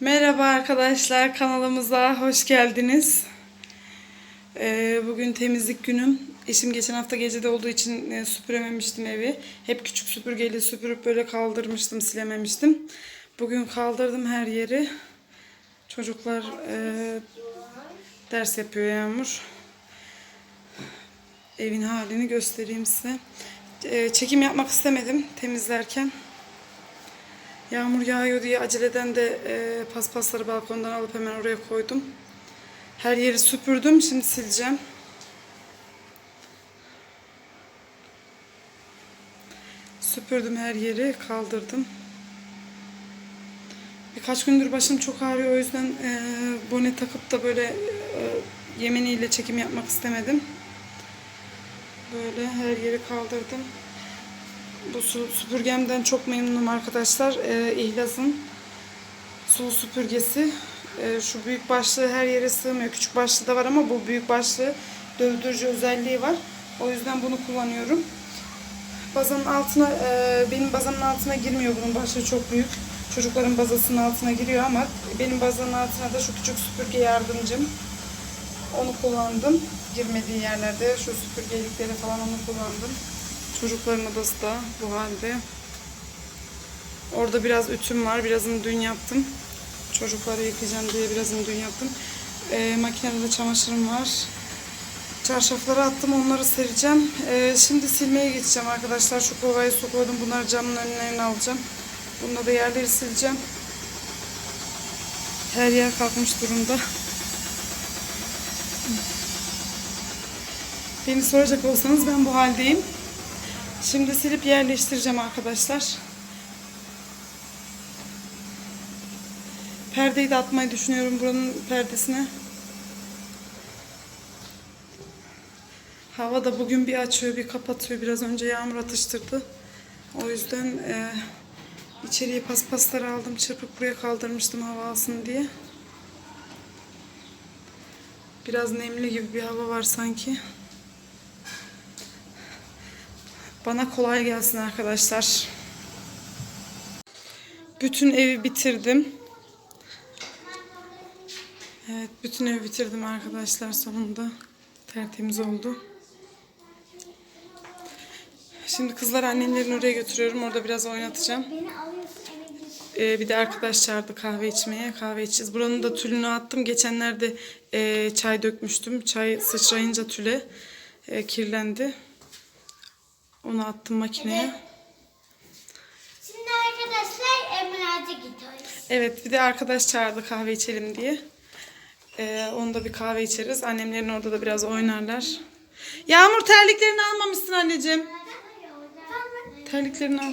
Merhaba arkadaşlar kanalımıza hoş geldiniz. Ee, bugün temizlik günüm. Eşim geçen hafta gecede olduğu için e, süpürememiştim evi. Hep küçük süpürgeyle süpürüp böyle kaldırmıştım, silememiştim. Bugün kaldırdım her yeri. Çocuklar e, ders yapıyor Yağmur. Evin halini göstereyim size. E, çekim yapmak istemedim temizlerken. Yağmur yağıyor diye aceleden de e, paspasları balkondan alıp hemen oraya koydum. Her yeri süpürdüm. Şimdi sileceğim. Süpürdüm her yeri, kaldırdım. Birkaç gündür başım çok ağrıyor. O yüzden e, bone takıp da böyle e, yemeniyle çekim yapmak istemedim. Böyle her yeri kaldırdım. Bu süpürgemden çok memnunum arkadaşlar. Ee, İhlaz'ın su süpürgesi. Ee, şu büyük başlığı her yere sığmıyor. Küçük başlığı da var ama bu büyük başlığı dövdürücü özelliği var. O yüzden bunu kullanıyorum. Bazanın altına, e, benim bazanın altına girmiyor bunun başlığı çok büyük. Çocukların bazasının altına giriyor ama benim bazanın altına da şu küçük süpürge yardımcım. Onu kullandım. Girmediği yerlerde şu süpürgelikleri falan onu kullandım. Çocukların odası da bu halde. Orada biraz ütüm var. Birazını dün yaptım. Çocukları yıkayacağım diye birazını dün yaptım. Ee, makinede çamaşırım var. Çarşafları attım. Onları sereceğim. Ee, şimdi silmeye geçeceğim arkadaşlar. Şu kovayı su koydum. Bunları camın önlerine alacağım. Bununla da yerleri sileceğim. Her yer kalkmış durumda. Beni soracak olsanız ben bu haldeyim. Şimdi silip yerleştireceğim arkadaşlar. Perdeyi de atmayı düşünüyorum buranın perdesine. Hava da bugün bir açıyor bir kapatıyor. Biraz önce yağmur atıştırdı. O yüzden e, içeriye paspasları aldım. Çırpıp buraya kaldırmıştım hava alsın diye. Biraz nemli gibi bir hava var sanki. Bana kolay gelsin arkadaşlar. Bütün evi bitirdim. Evet, bütün evi bitirdim arkadaşlar sonunda. Tertemiz oldu. Şimdi kızlar annemlerin oraya götürüyorum. Orada biraz oynatacağım. Ee, bir de arkadaş çağırdı kahve içmeye. Kahve içeceğiz. Buranın da tülünü attım. Geçenlerde e, çay dökmüştüm. Çay sıçrayınca tüle e, kirlendi. Onu attım makineye. Şimdi arkadaşlar Emre'ye gidiyoruz. Evet bir de arkadaş çağırdı kahve içelim diye. Ee, onda bir kahve içeriz. Annemlerin orada da biraz oynarlar. Yağmur terliklerini almamışsın anneciğim. Terliklerini al.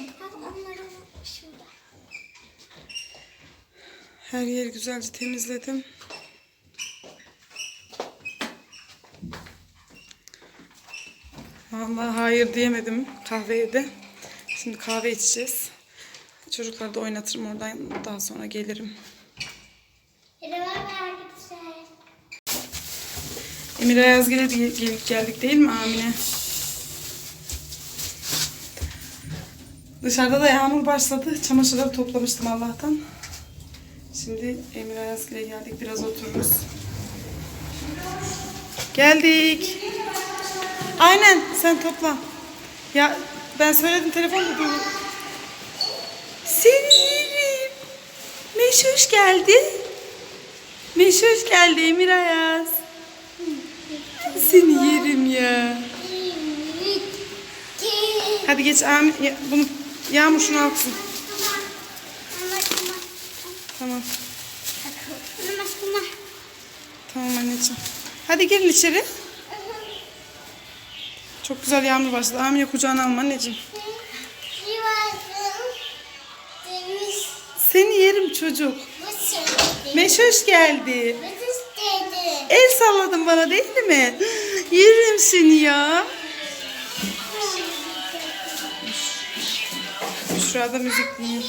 Her yeri güzelce temizledim. Vallahi hayır diyemedim kahveye de. Şimdi kahve içeceğiz. Çocukları da oynatırım oradan daha sonra gelirim. Emir Ayazgil'e de gel- geldik değil mi Amine? Dışarıda da yağmur başladı. Çamaşırları toplamıştım Allah'tan. Şimdi Emir Ayazgil'e geldik. Biraz otururuz. Geldik. Aynen sen topla. Ya ben söyledim telefonda dur. Seni yerim. Meşhoş geldi. Meşhoş geldi Emir Ayaz. Seni yerim ya. Hadi geç Amin. Ya, bunu Yağmur şunu al kızım. Tamam. Tamam anneciğim. Hadi gelin içeri. Çok güzel yağmur başladı. Amine kucağına alma anneciğim. Seni yerim çocuk. Meşhoş geldi. El salladın bana değil mi? Yerim seni ya. Şurada müzik dinliyor.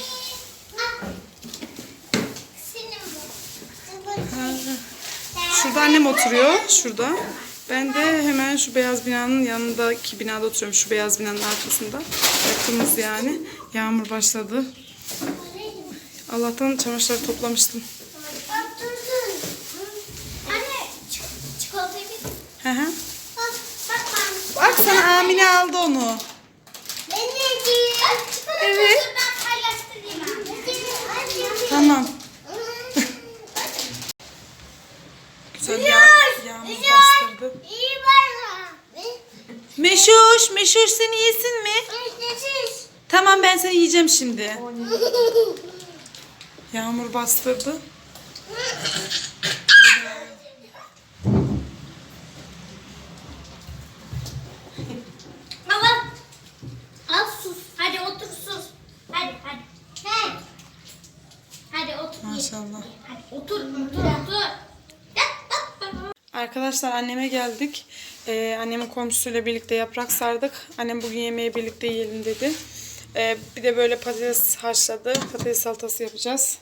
Şurada annem oturuyor. Şurada. Ben de hemen şu beyaz binanın yanındaki binada oturuyorum. Şu beyaz binanın arkasında. Baktığımız yani. Yağmur başladı. Allah'tan çamaşırları toplamıştım. Anne çikolatayı Hı hı. Bak sana Amine aldı onu. Evet. Tamam. Güzel yağ, yağmur bastı. İyi bana. Meşuş, Meşuş seni yesin mi? Tamam ben seni yiyeceğim şimdi. Yağmur bastırdı. Baba. Al sus. Hadi otur sus. Hadi hadi. Hadi. Hadi otur. Maşallah. Hadi otur otur otur. Arkadaşlar anneme geldik. Ee, annemin komşusuyla birlikte yaprak sardık. Annem bugün yemeği birlikte yiyelim dedi. Ee, bir de böyle patates haşladı. Patates salatası yapacağız.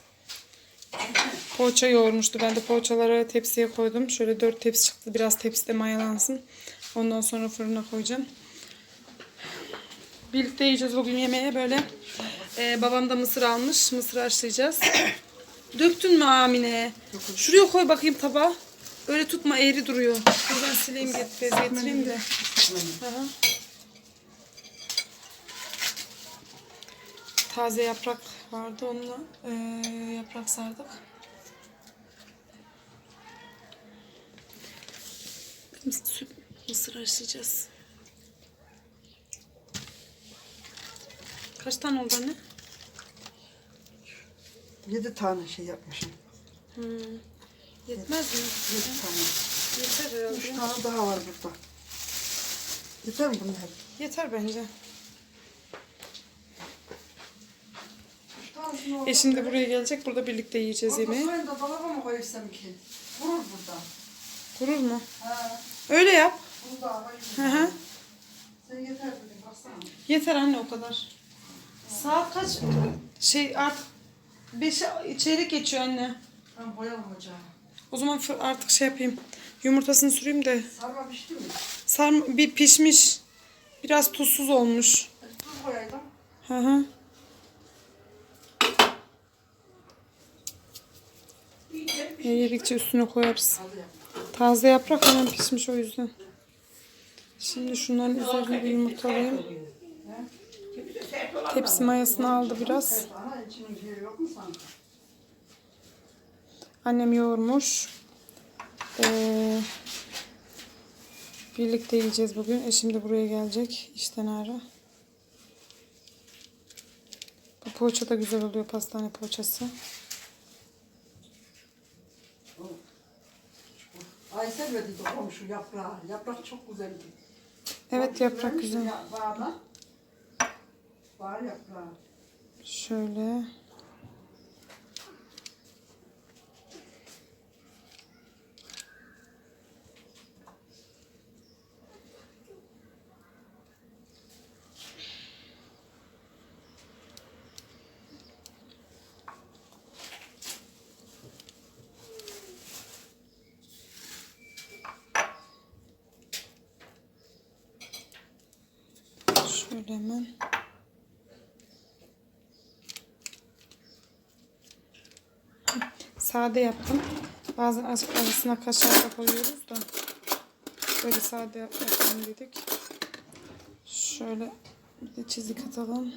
Poğaça yoğurmuştu. Ben de poğaçaları tepsiye koydum. Şöyle dört tepsi çıktı. Biraz tepside mayalansın. Ondan sonra fırına koyacağım. Birlikte yiyeceğiz bugün yemeğe böyle. Ee, babam da mısır almış. Mısır haşlayacağız. Döktün mü Amine? Şuraya koy bakayım tabağa. Öyle tutma eğri duruyor. Buradan sileyim get, bez getireyim de. Aha. Taze yaprak vardı onunla eee, yaprak sardık. Süt, mısır haşlayacağız. Kaç tane oldu anne? Yedi tane şey yapmışım. Hmm. Yetmez mi? Yedi tane. Yeter herhalde. Üç tane daha var burada. Yeter mi bunlar? Yeter bence. E şimdi buraya gelecek. Burada birlikte yiyeceğiz yemeği. soyun da dolaba mı koysam ki? Vurur burada. Kurur mu? Ha, Öyle yap. burada ama Hı hı. Sen yeter dedim baksana. Yeter anne o kadar. Saat kaç? Şey artık beşe çeyrek geçiyor anne. Ben boyalım ocağı. O zaman artık şey yapayım. Yumurtasını süreyim de. Sarma pişti mi? Sarma bir pişmiş. Biraz tuzsuz olmuş. Tuz koyaydım. Hı hı. E, yedikçe üstüne koyarız. Taze yaprak hemen pişmiş o yüzden. Şimdi şunların üzerine bir yumurtalayayım. Tepsi mayasını aldı biraz. Annem yoğurmuş. Ee, birlikte yiyeceğiz bugün. Eşim de buraya gelecek işten ara. Bu poğaça da güzel oluyor pastane poğaçası. Aysel verdi de komşu yaprağı. Yaprak çok güzeldi. Evet yaprak güzel. Ya, bağına. Bağ yaprağı. Şöyle. Şöyle. Sade yaptım. Bazen az- arasına kaşar da koyuyoruz da. Böyle sade yap- yapalım dedik. Şöyle bir de çizik atalım.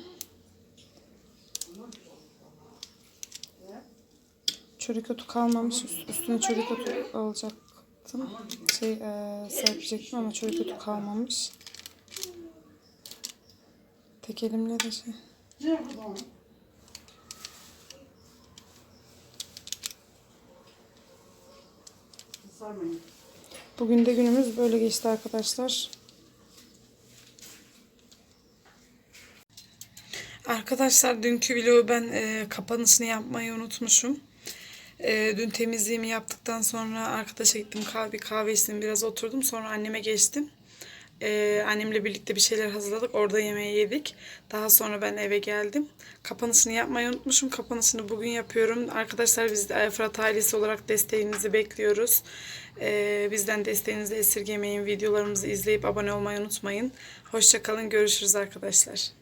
Çörek otu kalmamış. Üst- Üstüne çörek otu alacaktım. Şey eee serpecektim ama çörek otu kalmamış. Tek elimle de şey. Sarmayın. Bugün de günümüz böyle geçti arkadaşlar. Arkadaşlar dünkü vlogu ben e, kapanışını yapmayı unutmuşum. E, dün temizliğimi yaptıktan sonra arkadaşa gittim kahve kahve içtim biraz oturdum sonra anneme geçtim. E, annemle birlikte bir şeyler hazırladık orada yemeği yedik. Daha sonra ben eve geldim. Kapanışını yapmayı unutmuşum. Kapanışını bugün yapıyorum. Arkadaşlar biz de Fırat ailesi olarak desteğinizi bekliyoruz. E, bizden desteğinizi esirgemeyin. Videolarımızı izleyip abone olmayı unutmayın. Hoşçakalın. Görüşürüz arkadaşlar.